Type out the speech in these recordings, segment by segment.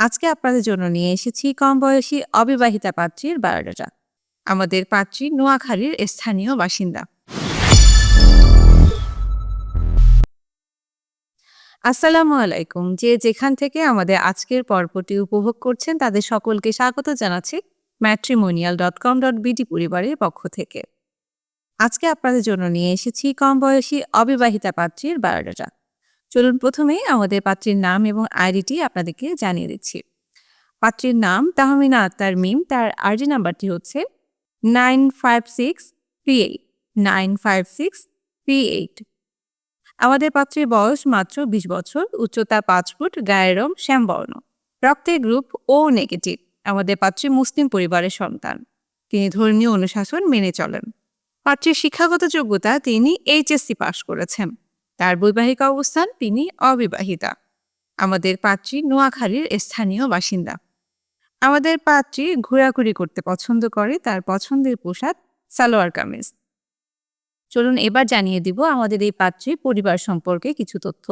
আজকে আপনাদের জন্য নিয়ে এসেছি কম বয়সী অবিবাহিতা পাত্রীর বায়োডাটা। আমাদের পাত্রী নোয়াখালীর স্থানীয় বাসিন্দা। আসসালামু আলাইকুম। যে যেখান থেকে আমাদের আজকের পর্বটি উপভোগ করছেন, তাদের সকলকে স্বাগত জানাচ্ছি matrimonial dot com dot BD পরিবারের পক্ষ থেকে। আজকে আপনাদের জন্য নিয়ে এসেছি কম বয়সী অবিবাহিতা পাত্রীর বায়োডাটা। চলুন প্রথমেই আমাদের পাত্রীর নাম এবং আইডিটি আপনাদেরকে জানিয়ে দিচ্ছি। পাত্রীর নাম তাহমিনা আক্তার মিম, তার আরজি নাম্বারটি হচ্ছে nine five six three eight, nine five six three eight. আমাদের পাত্রীর বয়স মাত্র বিশ বছর, উচ্চতা পাঁচ ফুট, গায়ের রং শ্যামবর্ণ। রক্তের গ্রুপ ও নেগেটিভ, আমাদের পাত্রী মুসলিম পরিবারের সন্তান। তিনি ধর্মীয় অনুশাসন মেনে চলেন। পাত্রীর শিক্ষাগত যোগ্যতা তিনি এইচএসসি পাশ করেছেন। তার বৈবাহিক অবস্থান তিনি অবিবাহিতা। আমাদের পাত্রী নোয়াখালীর স্থানীয় বাসিন্দা। আমাদের পাত্রী ঘোরাঘুরি করতে পছন্দ করে তার পছন্দের পোশাক, সালোয়ার কামিজ। চলুন এবার জানিয়ে দিব আমাদের এই পাত্রীর পরিবার সম্পর্কে কিছু তথ্য।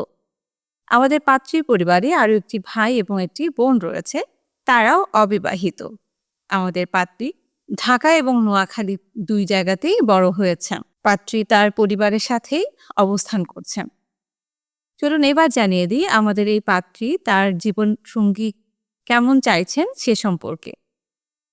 আমাদের পাত্রীর পরিবারে আরও একটি ভাই এবং একটি বোন রয়েছে, তারাও অবিবাহিত। আমাদের পাত্রী ঢাকা এবং নোয়াখালী দুই জায়গাতেই বড় হয়েছেন পাত্রী তার পরিবারের সাথেই অবস্থান করছেন চলুন এবার জানিয়ে দিই আমাদের এই পাত্রী তার জীবন সঙ্গী কেমন চাইছেন সে সম্পর্কে।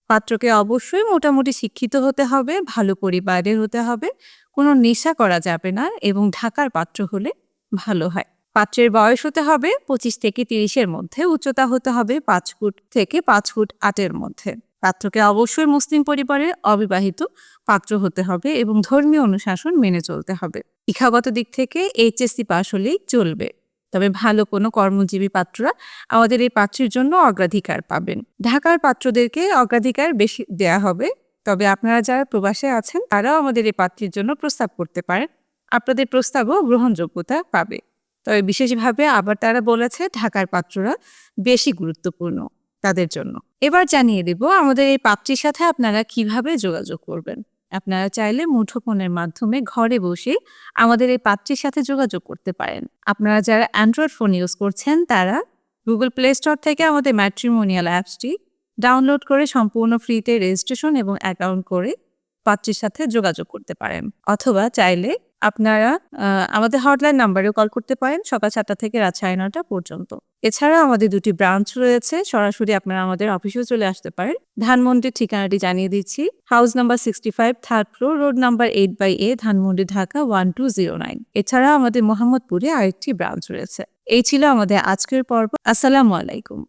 পাত্রকে অবশ্যই মোটামুটি শিক্ষিত হতে হবে, ভালো পরিবারের হতে হবে, কোনো নেশা করা যাবে না এবং ঢাকার পাত্র হলে ভালো হয়। পাত্রের বয়স হতে হবে পঁচিশ থেকে তিরিশের মধ্যে, উচ্চতা হতে হবে পাঁচ ফুট থেকে পাঁচ ফুট আটের মধ্যে। পাত্রকে অবশ্যই মুসলিম পরিবারের অবিবাহিত পাত্র হতে হবে এবং ধর্মীয় অনুশাসন মেনে চলতে হবে। শিক্ষাগত দিক থেকে এইচএসসি পাশ হলেই চলবে। তবে ভালো কোনো কর্মজীবী পাত্ররা আমাদের এই পাত্রের জন্য অগ্রাধিকার পাবেন। ঢাকার পাত্রদেরকে অগ্রাধিকার বেশি দেয়া হবে। তবে আপনারা যারা প্রবাসে আছেন, তারাও আমাদের এই পাত্রীর জন্য প্রস্তাব করতে পারেন। আপনাদের প্রস্তাবও গ্রহণযোগ্যতা পাবে। তবে বিশেষভাবে আবার তারা বলেছে, ঢাকার পাত্ররা বেশি গুরুত্বপূর্ণ। তাদের জন্য। এবার জানিয়ে দেব আমাদের এই পাত্রীর সাথে আপনারা কীভাবে যোগাযোগ করবেন। আপনারা চাইলে মুঠোফোনের মাধ্যমে ঘরে বসে আমাদের এই পাত্রীর সাথে যোগাযোগ করতে পারেন। আপনারা যারা অ্যান্ড্রয়েড ফোন ইউজ করছেন, তারা গুগল প্লে স্টোর থেকে আমাদের ম্যাট্রিমোনিয়াল অ্যাপসটি ডাউনলোড করে সম্পূর্ণ ফ্রিতে রেজিস্ট্রেশন এবং অ্যাকাউন্ট করে পাত্রীর সাথে যোগাযোগ করতে পারেন। অথবা চাইলে আপনারা আমাদের হটলাইন নাম্বারেও কল করতে পারেন, সকাল সাতটা থেকে রাত সাড়ে নটা পর্যন্ত। এছাড়া আমাদের দুটি ব্রাঞ্চ রয়েছে, সরাসরি আপনারা আমাদের অফিসেও চলে আসতে পারেন। ধানমন্ডির ঠিকানাটি জানিয়ে দিচ্ছি house number sixty five third floor road number eight by A Dhanmondi, Dhaka one two zero nine এছাড়া আমাদের মোহাম্মদপুরে আরেকটি ব্রাঞ্চ রয়েছে। এই ছিল আমাদের আজকের পর্ব। আসসালামু আলাইকুম।